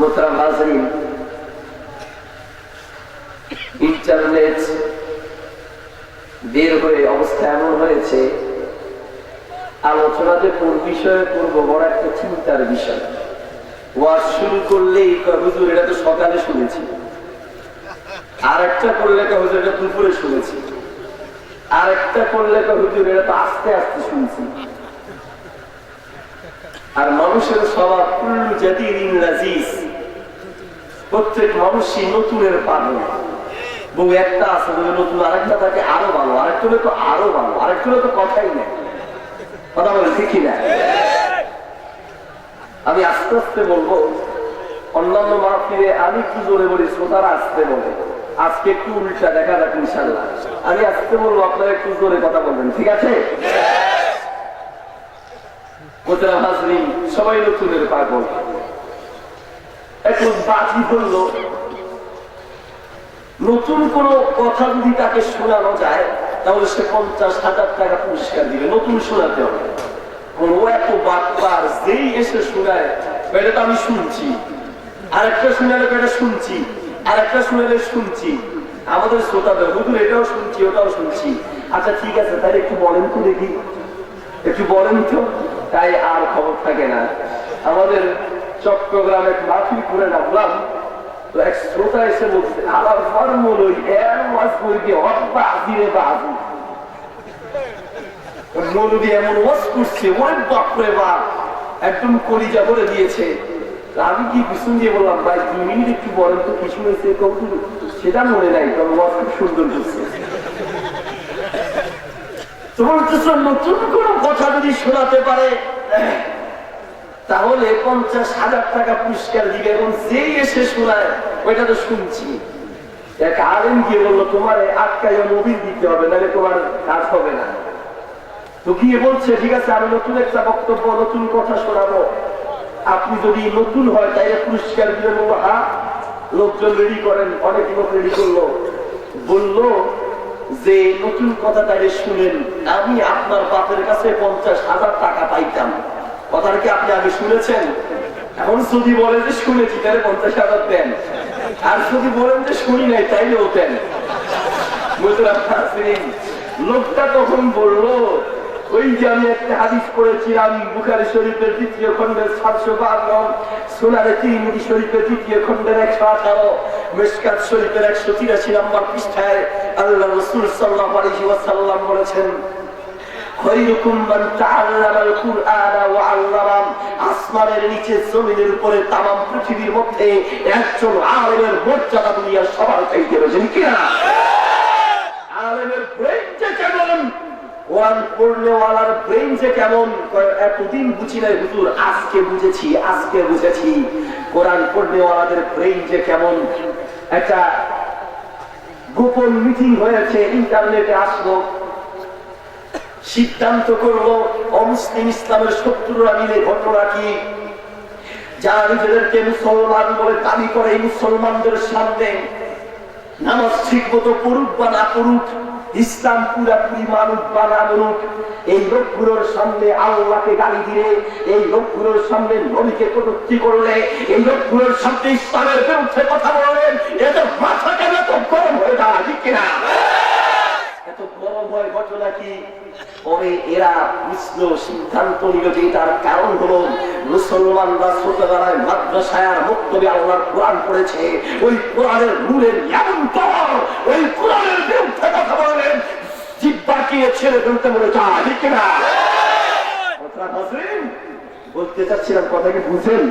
মোতরাম হাজরিন ইন্টারনেট বের হয়ে অবস্থা এমন হয়েছে, আলোচনা যে কোন বিষয়ে করব বড় একটা চিন্তার বিষয়। ওয়াজ শুরু করলেই হুজুর, এটা তো সকালে শুনেছি। আর একটা করলে হুজুর, এটা দুপুরে শুনেছি। আর একটা করলে হুজুর, এটা তো আস্তে আস্তে শুনছি। আর মানুষের স্বভাব কুল্লু জাতির লাজিজ প্রত্যেক মানুষই নতুনের পাগল বউ একটা আছে বলে নতুন আরেকটা থাকে, আরও ভালো। আরেকটা তো আরও ভালো। আরেকটা তো কথাই নেই। কথা বলে ঠিকই না। আমি আস্তে আস্তে বলব, অন্যান্য মাহফিলে আমি কি জোরে বলি, শ্রোতারা আসতে বলে। আজকে একটু উল্টা দেখা যাক ইনশাল্লাহ। আমি আজকে বলব, আপনারা একটু জোরে কথা বলবেন, ঠিক আছে? সবাই নতুনের পাগল। এখন বাজি বলল, নতুন কোন কথা যদি তাকে শোনানো যায়, তাহলে সে পঞ্চাশ হাজার টাকা পুরস্কার দিবে। নতুন শোনাতে হবে। ও এত বাটপার যেই এসে শোনায় তো আমি শুনছি। আরেকটা শুনালে শুনছি। আরেকটা শুনালে শুনছি। আমাদের শ্রোতাদের এটাও শুনছি, ওটাও শুনছি। আচ্ছা ঠিক আছে, তাহলে একটু বলেন তো দেখি। একটু বলেন তো, তাই আর খবর থাকে না। আমাদের চট্টগ্রামে মাফি করে নামলাম তো এক শ্রোতা এসে বলছে ফর্মুল ওই এমন করছে, ওরে বাপরে বাপ, একদম কলিজা করে দিয়েছে। আমি কি পিছন দিয়ে বললাম, ভাই মিনিট একটু বলেন তো, কি শুনেছে কৌতুক সেটা মনে নাই তবে ওয়াজ খুব সুন্দর করছে। তো বলতেছে, নতুন কোন কথা যদি শোনাতে পারে তাহলে পঞ্চাশ হাজার টাকা পুরস্কার দিবে এবং যেই এসে শোনায়, ওইটা তো শুনছি। এক গিয়ে বলল, তোমার দিতে হবে, নাহলে তোমার কাজ হবে না। তো গিয়ে বলছে, ঠিক আছে, আমি নতুন একটা বক্তব্য, নতুন কথা শোনাবো। আপনি যদি নতুন হয় তাই পুরস্কার দিবেন বলব হ্যাঁ লোকজন রেডি করেন, অনেক লোক রেডি করল। বলল যে, নতুন কথা তাইলে শুনেন, আমি আপনার বাপের কাছে পঞ্চাশ হাজার টাকা পাইতাম। কথাটা কি আপনি আগে শুনেছেন? এখন যদি বলে যে শুনেছি, তাহলে পঞ্চাশ হাজার দেন। আর যদি বলেন যে শুনি নাই, তাইলেও দেন। লোকটা তখন বলল, ওই যে আমি একটা হাদিস পড়েছিলাম, বুখারি শরীফের দ্বিতীয় খন্ডের সাতশো বান্ন সোনারে তিরিমিদি শরীফের দ্বিতীয় খন্ডের একশো আঠারো, মেসকাত শরীফের একশো তিরাশি নম্বর পৃষ্ঠায় আল্লাহ রসুল সাল্লাহ আলহি ওয়াসাল্লাম বলেছেন উপরে তামাম পৃথিবীর মধ্যে সবার যে কেমন? কোরআন এতদিন বুঝি নাই হুজুর, আজকে বুঝেছি আজকে বুঝেছি। কোরআন পড়লেওয়ালাদের ব্রেন যে কেমন? একটা গোপন মিটিং হয়েছে ইন্টারনেটে আসলো। সিদ্ধান্ত করল অমুসলিম ইসলামের শত্রুরা মিলে ঘটনা কি? যারা নিজেদেরকে মুসলমান বলে দাবি করে এই মুসলমানদের সামনে নামাজ ঠিক মতো পড়ুক বা না পড়ুক, ইসলাম পুরাপুরি মানুষ বা না মানুষ এই লোকগুলোর সামনে আল্লাহকে গালি দিলে, এই লোকগুলোর সামনে নবীকে কটুক্তি করলে, এই লোকগুলোর সামনে ইসলামের বিরুদ্ধে কথা বললেন এদের মাথা কেন তো গরম হয়ে ঠিক কিনা? গরম হয় ঘটনা কি পরে এরা বুঝলো সিদ্ধান্ত নিল যে এটার কারণ হলো মুসলমানরা ছোটবেলায় মাদ্রাসায় বক্তব্যে আল্লাহর কোরআন পড়েছে। ওই কোরআনের রুলের এমন পাওয়ার ওই কোরআনের বিরুদ্ধে কথা বললেন। জিব্বাকে ছেড়ে ফেলতে বলে চা ঠিক বুঝলেন? বলতে চাচ্ছিলাম কথা কি বুঝেন